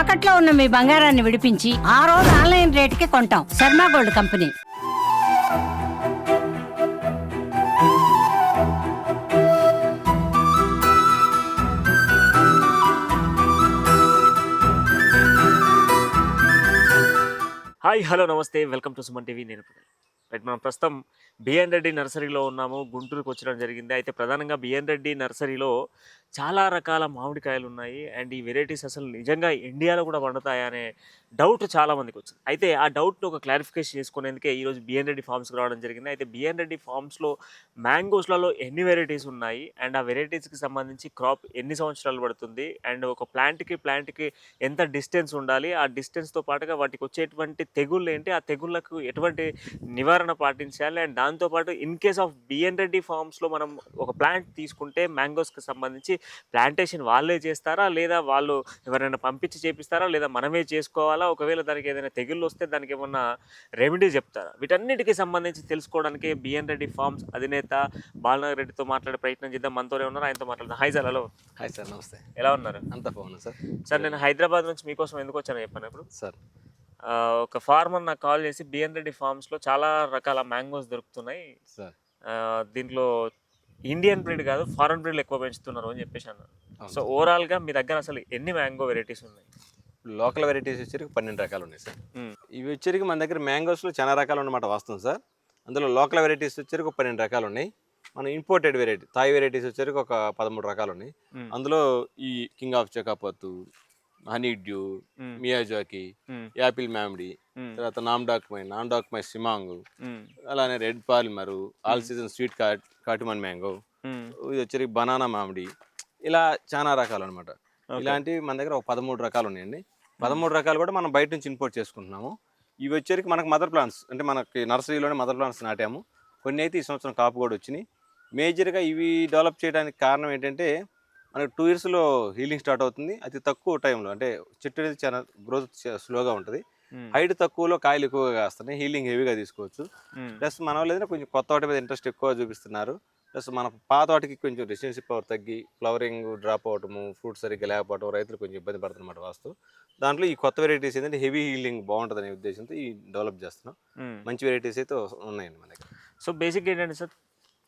తాకట్లో ఉన్న మీ బంగారాన్ని విడిపించి ఆ రోజు ఆన్లైన్ రేటుకి కొంటాం. Sharma gold company. Hi hello నమస్తే. Welcome to Suman TV. నేను రైట్ మనం ప్రస్తుతం బిఎన్ రెడ్డి నర్సరీలో ఉన్నాము. గుంటూరుకు వచ్చడం జరిగింది. అయితే ప్రధానంగా బిఎన్ రెడ్డి నర్సరీలో చాలా రకాల మామిడికాయలు ఉన్నాయి అండ్ ఈ వెరైటీస్ అసలు నిజంగా ఇండియాలో కూడా పండుతాయా అనే డౌట్ చాలా మందికి వచ్చింది. అయితే ఆ డౌట్ను ఒక క్లారిఫికేషన్ చేసుకునేందుకే ఈరోజు బిఎన్ రెడ్డి ఫార్మ్స్కి రావడం జరిగింది. అయితే బిఎన్ రెడ్డి ఫార్మ్స్లో మ్యాంగోస్లలో ఎన్ని వెరైటీస్ ఉన్నాయి? అండ్ ఆ వెరైటీస్కి సంబంధించి క్రాప్ ఎన్ని సంవత్సరాలు పడుతుంది? అండ్ ఒక ప్లాంట్కి ప్లాంట్కి ఎంత డిస్టెన్స్ ఉండాలి? ఆ డిస్టెన్స్తో పాటుగా వాటికి వచ్చేటువంటి తెగుళ్ళు ఏంటి? ఆ తెగుళ్ళకు ఎటువంటి నివారణ పాటించాలి? అండ్ దాంతోపాటు in case of BN Reddy ఫార్మ్స్లో మనం ఒక ప్లాంట్ తీసుకుంటే మ్యాంగోస్కి సంబంధించి ప్లాంటేషన్ వాళ్ళే చేస్తారా? లేదా వాళ్ళు ఎవరైనా పంపించి చేపిస్తారా? లేదా మనమే చేసుకోవాలా? ఒకవేళ దానికి ఏదైనా తెగుళ్ళు వస్తే దానికి ఏమన్నా రెమెడీ చెప్తారా? వీటన్నిటికీ సంబంధించి తెలుసుకోవడానికి బిఎన్ రెడ్డి ఫార్మ్స్ అధినేత బాలనగర్ రెడ్డితో మాట్లాడే ప్రయత్నం చేద్దాం. మనతోనే ఉన్నారు. ఆయనతో మాట్లాడదాం. Hi sir hello hi sir నమస్తే. ఎలా ఉన్నారు? అంత బాగున్నా సార్. సార్ నేను హైదరాబాద్ నుంచి మీకోసం ఎందుకు వచ్చానో చెప్పాను ఇప్పుడు సార్. ఒక ఫార్మర్ నాకు కాల్ చేసి బిఎన్ రెడ్డి ఫార్మ్స్లో చాలా రకాల మ్యాంగోస్ దొరుకుతున్నాయి. సార్. దీంట్లో ఇండియన్ బ్రీడ్ కాదు ఫారెన్ బ్రీడ్లు ఎక్కువ పెంచుతున్నారు అని చెప్పేసి అన్నారు. సో ఓవరాల్గా మీ దగ్గర అసలు ఎన్ని మ్యాంగో వెరైటీస్ ఉన్నాయి లోకల్ వెరైటీస్ వచ్చరికి పన్నెండు రకాలు ఉన్నాయి సార్ మ్మ్. ఇవి వచ్చరికి మన దగ్గర మ్యాంగోస్లో చాలా రకాలు ఉన్నమాట వాస్తవం సార్ అందులో లోకల్ వెరైటీస్ వచ్చరికి ఒక పన్నెండు రకాలు ఉన్నాయి మన ఇంపోర్టెడ్ వెరైటీ థాయ్ వెరైటీస్ వచ్చరికి ఒక పదమూడు రకాలు ఉన్నాయి మ్మ్. అందులో ఈ కింగ్ ఆఫ్ చకాపత్తు హనీ డ్యూ. మియాజాకి. యాపిల్ మ్యామిడి. తర్వాత Nam Dok Mai Nam Dok Mai సిమాంగు మ్మ్. అలానే red palmer all season sweet cot కాటుమన్ మ్యాంగో. ఇది వచ్చరికి బనానా మామిడి ఇలా చాలా రకాలు అనమాట. ఇలాంటివి మన దగ్గర ఒక పదమూడు రకాలు ఉన్నాయండి పదమూడు రకాలు కూడా మనం బయట నుంచి ఇంపోర్ట్ చేసుకుంటున్నాము ఇవి వచ్చరికి మనకు మదర్ ప్లాంట్స్ అంటే మనకి నర్సరీలోనే మదర్ ప్లాంట్స్ నాటాము కొన్ని అయితే ఈ సంవత్సరం కాపు కూడా వచ్చినాయి మేజర్గా ఇవి డెవలప్ చేయడానికి కారణం ఏంటంటే మనకు టూ ఇయర్స్లో హీలింగ్ స్టార్ట్ అవుతుంది. అతి తక్కువ టైంలో అంటే చెట్టు అనేది చాలా గ్రోత్ స్లోగా ఉంటుంది. హైట్ తక్కువలో కాయలు ఎక్కువగా కాస్తున్నాయి. హీలింగ్ హెవీగా తీసుకోవచ్చు. ప్లస్ మన వాళ్ళు ఏదైనా కొంచెం కొత్త వాటి మీద ఇంట్రెస్ట్ ఎక్కువ చూపిస్తున్నారు. ప్లస్ మన పాత వాటికి కొంచెం రెసిడెన్సీ పవర్ తగ్గి ఫ్లవరింగ్ డ్రాప్ అవటము ఫ్రూట్స్ సరిగ్గా లేకపోవడం రైతులు కొంచెం ఇబ్బంది పడుతున్నమాట వాస్తు. దాంట్లో ఈ కొత్త వెరైటీస్ ఏంటంటే హెవీ హీలింగ్ బాగుంటుందనే ఉద్దేశంతో ఈ డెవలప్ చేస్తున్నాం. మ్మ్. మంచి వెరైటీస్ అయితే ఉన్నాయండి మన దగ్గర. సో బేసిక్ ఏంటంటే సార్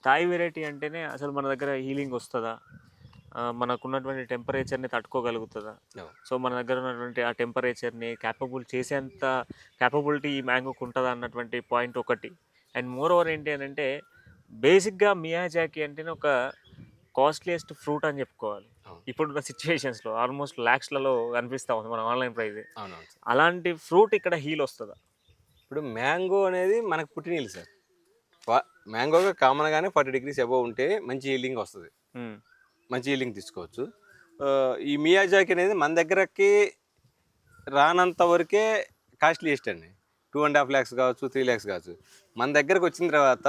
థాయ్ వెరైటీ అంటేనే అసలు మన దగ్గర హీలింగ్ వస్తుందా? ఆ, మనకు ఉన్నటువంటి టెంపరేచర్ని తట్టుకోగలుగుతుందా. సో మన దగ్గర ఉన్నటువంటి ఆ టెంపరేచర్ని క్యాపబుల్ చేసేంత క్యాపబిలిటీ ఈ మ్యాంగోకి ఉంటుందా అన్నటువంటి పాయింట్ ఒకటి. అండ్ మోర్ ఓవర్ ఏంటి అని అంటే బేసిక్గా మియాజాకి అంటేనే ఒక కాస్ట్లీయెస్ట్ ఫ్రూట్ అని చెప్పుకోవాలి. ఇప్పుడున్న సిచ్యువేషన్స్లో ఆల్మోస్ట్ ల్యాక్స్లలో కనిపిస్తూ ఉంది మన ఆన్లైన్ సార్. అలాంటి ఫ్రూట్ ఇక్కడ హీల్ వస్తుందా? ఇప్పుడు మ్యాంగో అనేది మనకు పుట్టినీళ్ళు సార్. మ్యాంగోగా కామన్గానే ఫార్టీ డిగ్రీస్ అబవ్ ఉంటే మంచి హీలింగ్ వస్తుంది. మ్మ్. మంచి హీలింగ్ తీసుకోవచ్చు ఈ మియాజాకి అనేది మన దగ్గరకి రానంత వరకే కాస్ట్లీయెస్ట్ అండి టూ అండ్ హాఫ్ ల్యాక్స్ కావచ్చు త్రీ ల్యాక్స్ కావచ్చు మన దగ్గరకు వచ్చిన తర్వాత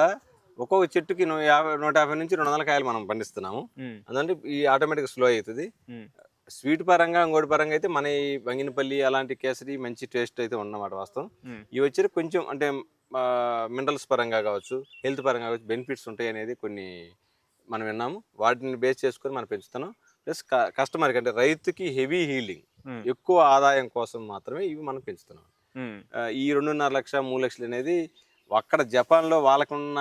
ఒక్కొక్క చెట్టుకి యాభై నూట యాభై నుంచి రెండు వందల కాయలు మనం పండిస్తున్నాము. అదంటే ఈ ఆటోమేటిక్ స్లో అవుతుంది. స్వీట్ పరంగా ఇంకోటి పరంగా అయితే మన ఈ బంగినపల్లి అలాంటి కేసరి మంచి టేస్ట్ అయితే ఉన్నమాట వాస్తవం. ఇవి వచ్చి కొంచెం అంటే మినరల్స్ పరంగా కావచ్చు హెల్త్ పరంగా కావచ్చు బెనిఫిట్స్ ఉంటాయి అనేది కొన్ని మనం విన్నాము. వాటిని బేస్ చేసుకొని మనం పెంచుతున్నాం. ప్లస్ కస్టమర్కి అంటే రైతుకి హెవీ హీలింగ్. ఎక్కువ ఆదాయం కోసం మాత్రమే ఇవి మనం పెంచుతున్నాం. ఈ రెండున్నర లక్ష మూడు లక్షలు అనేది అక్కడ జపాన్లో వాళ్ళకున్న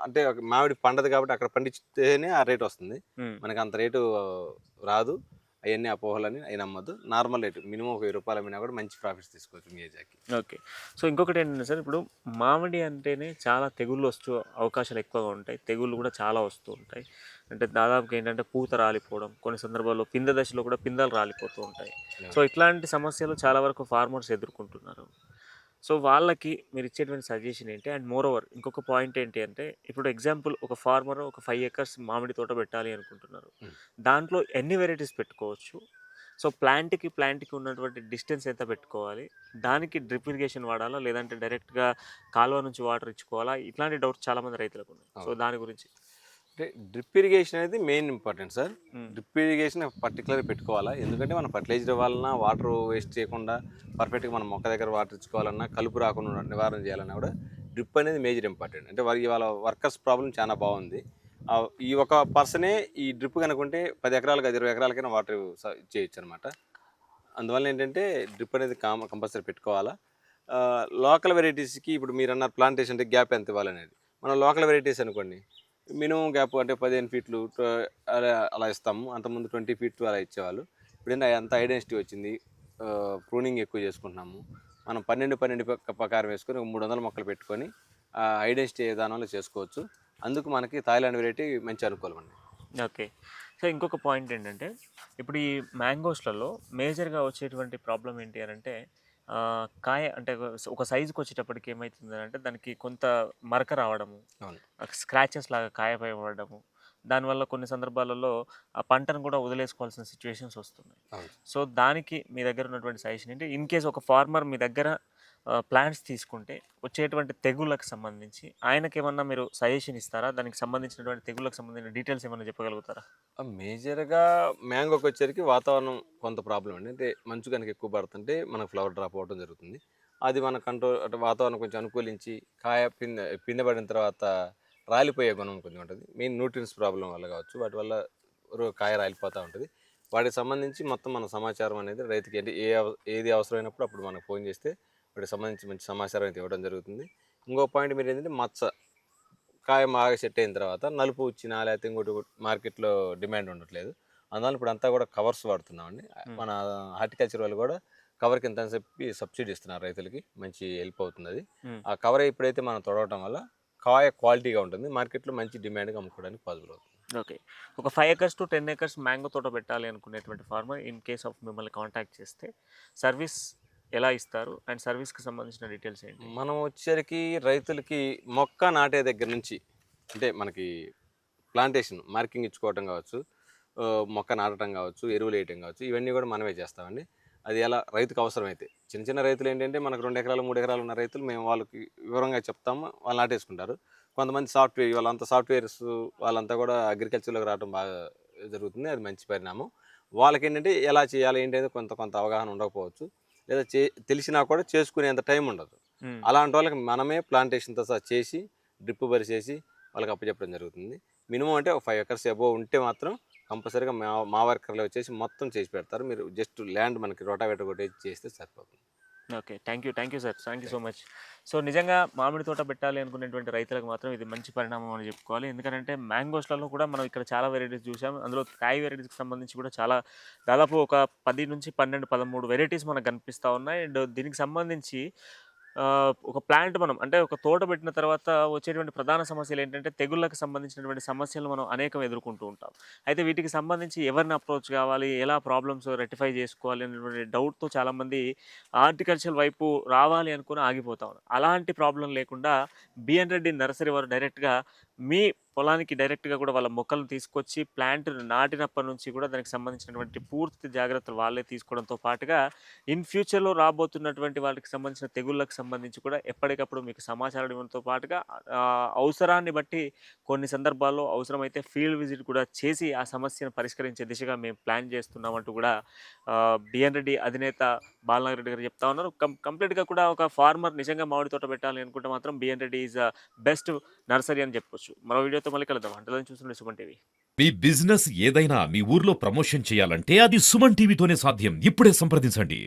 అంటే మామిడి పండదు కాబట్టి అక్కడ పండిస్తేనే ఆ రేట్ వస్తుంది. మనకి అంత రేటు రాదు. అవన్నీ అపోహలని అవి నమ్మద్దు. నార్మల్ రేటు మినిమం ఒక వెయ్యి రూపాయలు అమ్మినా కూడా మంచి ప్రాఫిట్స్ తీసుకోవచ్చు మీ ఏజాకి ఓకే. సో ఇంకొకటి ఏంటంటే సార్ ఇప్పుడు మామిడి అంటేనే చాలా తెగుళ్ళు వస్తూ అవకాశాలు ఎక్కువగా ఉంటాయి. తెగుళ్ళు కూడా చాలా వస్తూ ఉంటాయి. అంటే దాదాపుగా ఏంటంటే పూత రాలిపోవడం కొన్ని సందర్భాల్లో పింద దశలో కూడా పిందలు రాలిపోతూ ఉంటాయి. సో ఇట్లాంటి సమస్యలు చాలా వరకు ఫార్మర్స్ ఎదుర్కొంటున్నారు. సో వాళ్ళకి మీరు ఇచ్చేటువంటి సజెషన్ ఏంటి? అండ్ మోర్ ఓవర్ ఇంకొక పాయింట్ ఏంటి అంటే ఇప్పుడు ఎగ్జాంపుల్ ఒక ఫార్మర్ ఒక ఫైవ్ ఎకర్స్ మామిడి తోట పెట్టాలి అనుకుంటున్నారు. దాంట్లో ఎన్ని వెరైటీస్ పెట్టుకోవచ్చు? సో ప్లాంట్కి ప్లాంట్కి ఉన్నటువంటి డిస్టెన్స్ ఎంత పెట్టుకోవాలి? దానికి డ్రిప్ ఇరిగేషన్ వాడాలా? లేదంటే డైరెక్ట్గా కాలువ నుంచి వాటర్ ఇచ్చుకోవాలా? ఇట్లాంటి డౌట్స్ చాలా మంది రైతులకు ఉన్నాయి. సో. దాని గురించి అంటే డ్రిప్ ఇరిగేషన్ అనేది main important sir. Drip irrigation particular పెట్టుకోవాలా? ఎందుకంటే మనం ఫర్టిలైజర్ ఇవ్వాలన్నా వాటర్ వేస్ట్ చేయకుండా పర్ఫెక్ట్గా మనం మొక్క దగ్గర వాటర్ ఇచ్చుకోవాలన్నా కలుపు రాకుండా నివారణ చేయాలన్నా కూడా డ్రిప్ అనేది మేజర్ ఇంపార్టెంట్ అంటే వారి ఇవాళ వర్కర్స్ ప్రాబ్లం చాలా బాగుంది. ఈ ఒక పర్సనే ఈ డ్రిప్ కనుకుంటే పది ఎకరాలకు ఇరవై ఎకరాలకైనా వాటర్ చేయొచ్చు అనమాట అందువల్ల ఏంటంటే డ్రిప్ అనేది కామ కంపల్సరీ పెట్టుకోవాలా. లోకల్ వెరైటీస్కి ఇప్పుడు మీరు అన్నారు ప్లాంటేషన్ అంటే గ్యాప్ ఎంత ఇవ్వాలనేది. మనం లోకల్ వెరైటీస్ అనుకోండి. మినిమం గ్యాప్ అంటే పదిహేను ఫీట్లు అలా అలా ఇస్తాము. అంతకుముందు ట్వంటీ ఫీట్ అలా ఇచ్చేవాళ్ళు. ఇప్పుడు ఏంటంటే అంత ఐడెన్సిటీ వచ్చింది ప్రూనింగ్ ఎక్కువ చేసుకుంటున్నాము. మనం పన్నెండు పన్నెండు ప్రకారం వేసుకొని మూడు వందల మొక్కలు పెట్టుకొని ఐడెన్సిటీ విధానంలో చేసుకోవచ్చు. అందుకు మనకి థాయిలాండ్ వెరైటీ మంచి అనుకూలం అండి. ఓకే. సో ఇంకొక పాయింట్ ఏంటంటే ఇప్పుడు ఈ మ్యాంగోస్లలో మేజర్గా వచ్చేటువంటి ప్రాబ్లం ఏంటి అని అంటే కాయ అంటే ఒక- సైజుకి వచ్చేటప్పటికి ఏమవుతుంది అంటే దానికి కొంత మరక రావడము. స్క్రాచెస్ లాగా కాయపై పడడము. దానివల్ల కొన్ని సందర్భాలలో ఆ పంటను కూడా వదిలేసుకోవాల్సిన సిచ్యువేషన్స్ వస్తున్నాయి. సో దానికి మీ దగ్గర ఉన్నటువంటి సజెషన్ ఏంటి? ఇన్ కేస్ ఒక ఫార్మర్ మీ దగ్గర ప్లాంట్స్ తీసుకుంటే వచ్చేటువంటి తెగుళ్ళకి సంబంధించి ఆయనకి ఏమన్నా మీరు సజెషన్ ఇస్తారా? దానికి సంబంధించినటువంటి తెగుళ్ళకి సంబంధించిన డీటెయిల్స్ ఏమన్నా చెప్పగలుగుతారా? మేజర్గా మ్యాంగోకి వచ్చేసరికి వాతావరణం కొంత ప్రాబ్లం అండి. అంటే మంచు కనుక ఎక్కువ పడుతుంటే మనకు ఫ్లవర్ డ్రాప్ అవ్వడం జరుగుతుంది. అది మన కంట్రోల్ అంటే వాతావరణం కొంచెం అనుకూలించి కాయ పిందె పిందె పడిన తర్వాత రాలిపోయే గుణం కొంచెం ఉంటుంది. మెయిన్ న్యూట్రియన్స్ ప్రాబ్లం వల్ల కావచ్చు. వాటి వల్ల కాయ రాలిపోతూ ఉంటుంది. వాటికి సంబంధించి మొత్తం మన సమాచారం అనేది రైతుకి అంటే ఏ ఏది అవసరమైనప్పుడు అప్పుడు మనకు ఫోన్ చేస్తే వాటికి సంబంధించి మంచి సమాచారం అయితే ఇవ్వడం జరుగుతుంది. ఇంకో పాయింట్ మీరు ఏంటంటే మచ్చ కాయ బాగా సెట్ అయిన తర్వాత నలుపు వచ్చినా లేకపోతే ఇంకోటి మార్కెట్లో డిమాండ్ ఉండట్లేదు. అందువల్ల ఇప్పుడు అంతా కూడా కవర్స్ వాడుతున్నామండి. మన హార్టికల్చర్ వాళ్ళు కూడా కవర్ కింద అని చెప్పి సబ్సిడీ ఇస్తున్నారు రైతులకి. మంచి హెల్ప్ అవుతుంది అది. ఆ కవర్ ఎప్పుడైతే మనం తొడవటం వల్ల కాయ క్వాలిటీగా ఉంటుంది. మార్కెట్లో మంచి డిమాండ్గా అమ్ముకోవడానికి పాసిబుల్ అవుతుంది. ఓకే. ఒక five acres to ten acres mango తోట పెట్టాలి అనుకునేటువంటి ఫార్మర్ ఇన్ కేస్ ఆఫ్ మిమ్మల్ని కాంటాక్ట్ చేస్తే సర్వీస్ ఎలా ఇస్తారు? అండ్ సర్వీస్కి సంబంధించిన డీటెయిల్స్ ఏంటి? మనం వచ్చేసరికి రైతులకి మొక్క నాటే దగ్గర నుంచి అంటే మనకి ప్లాంటేషన్ మార్కింగ్ ఇచ్చుకోవటం కావచ్చు మొక్క నాటడం కావచ్చు ఎరువులు వేయటం కావచ్చు ఇవన్నీ కూడా మనమే చేస్తామండి. అది ఎలా రైతుకు అవసరమైతే. చిన్న చిన్న రైతులు ఏంటంటే మనకు రెండు ఎకరాలు మూడు ఎకరాలు ఉన్న రైతులు మేము వాళ్ళకి వివరంగా చెప్తాము వాళ్ళు నాటేసుకుంటారు. కొంతమంది సాఫ్ట్వేర్ వాళ్ళంతా సాఫ్ట్వేర్స్ వాళ్ళంతా కూడా అగ్రికల్చర్లోకి రావడం బాగా జరుగుతుంది అది మంచి పరిణామం. వాళ్ళకి ఏంటంటే ఎలా చేయాలి ఏంటి అనేది కొంత కొంత అవగాహన ఉండకపోవచ్చు. లేదా చే తెలిసినా కూడా చేసుకునేంత టైం ఉండదు. అలాంటి వాళ్ళకి మనమే ప్లాంటేషన్తో సహా చేసి డ్రిప్ పరిచేసి వాళ్ళకి అప్పచెప్పడం జరుగుతుంది. మినిమం అంటే ఒక ఫైవ్ ఎకర్స్ అబోవ్ ఉంటే మాత్రం కంపల్సరీగా మా మా వర్కర్లు వచ్చేసి మొత్తం చేసి పెడతారు. మీరు జస్ట్ ల్యాండ్ మనకి రోటావేటర్ కొట్టేసి చేస్తే సరిపోతుంది. Okay. Thank you thank you sir thank you so much. So నిజంగా మామిడి తోట పెట్టాలి అనుకునేటువంటి రైతులకు మాత్రం ఇది మంచి పరిణామం అని చెప్పుకోవాలి. ఎందుకంటే మ్యాంగోస్లలో కూడా మనం ఇక్కడ చాలా వెరైటీస్ చూసాం. అందులో కాయ వెరైటీస్కి సంబంధించి కూడా చాలా దాదాపు ఒక పది నుంచి పన్నెండు పదమూడు వెరైటీస్ మనకు కనిపిస్తూ ఉన్నాయి. అండ్ దీనికి సంబంధించి ఒక ప్లాంట్ మనం అంటే ఒక తోట పెట్టిన తర్వాత వచ్చేటువంటి ప్రధాన సమస్యలు ఏంటంటే తెగుళ్ళకు సంబంధించినటువంటి సమస్యలు మనం అనేకం ఎదుర్కొంటూ ఉంటాం. అయితే వీటికి సంబంధించి ఎవరిని అప్రోచ్ కావాలి ఎలా ప్రాబ్లమ్స్ రెక్టిఫై చేసుకోవాలి అనేటువంటి డౌట్తో చాలామంది హార్టికల్చర్ వైపు రావాలి అనుకుని ఆగిపోతా ఉన్నారు. అలాంటి ప్రాబ్లం లేకుండా బిఎన్ రెడ్డి నర్సరీ వారు డైరెక్ట్గా మీ పొలానికి డైరెక్ట్గా కూడా వాళ్ళ మొక్కలను తీసుకొచ్చి ప్లాంట్ నాటినప్పటి నుంచి కూడా దానికి సంబంధించినటువంటి పూర్తి జాగ్రత్తలు వాళ్ళే తీసుకోవడంతో పాటుగా ఇన్ ఫ్యూచర్లో రాబోతున్నటువంటి వాళ్ళకి సంబంధించిన తెగుళ్ళకు సంబంధించి కూడా ఎప్పటికప్పుడు మీకు సమాచారం ఇవ్వడంతో పాటుగా అవసరాన్ని బట్టి కొన్ని సందర్భాల్లో అవసరమైతే ఫీల్డ్ విజిట్ కూడా చేసి ఆ సమస్యను పరిష్కరించే దిశగా మేము ప్లాన్ చేస్తున్నామంటూ కూడా బిఎన్ రెడ్డి అధినేత బాలనాగర్ రెడ్డి గారు చెప్తా ఉన్నారు. కంప్లీట్గా కూడా ఒక ఫార్మర్ నిజంగా మామిడి తోట పెట్టాలి అనుకుంటే మాత్రం BN Reddy is best nursery అని చెప్పొచ్చు మరో వీడియోతో మళ్ళీ కలుద్దాం. అంటే చూస్తుండే సుమన్ టీవీ. మీ బిజినెస్ ఏదైనా మీ ఊర్లో ప్రమోషన్ చేయాలంటే అది సుమన్ టీవీతోనే సాధ్యం. ఇప్పుడే సంప్రదించండి.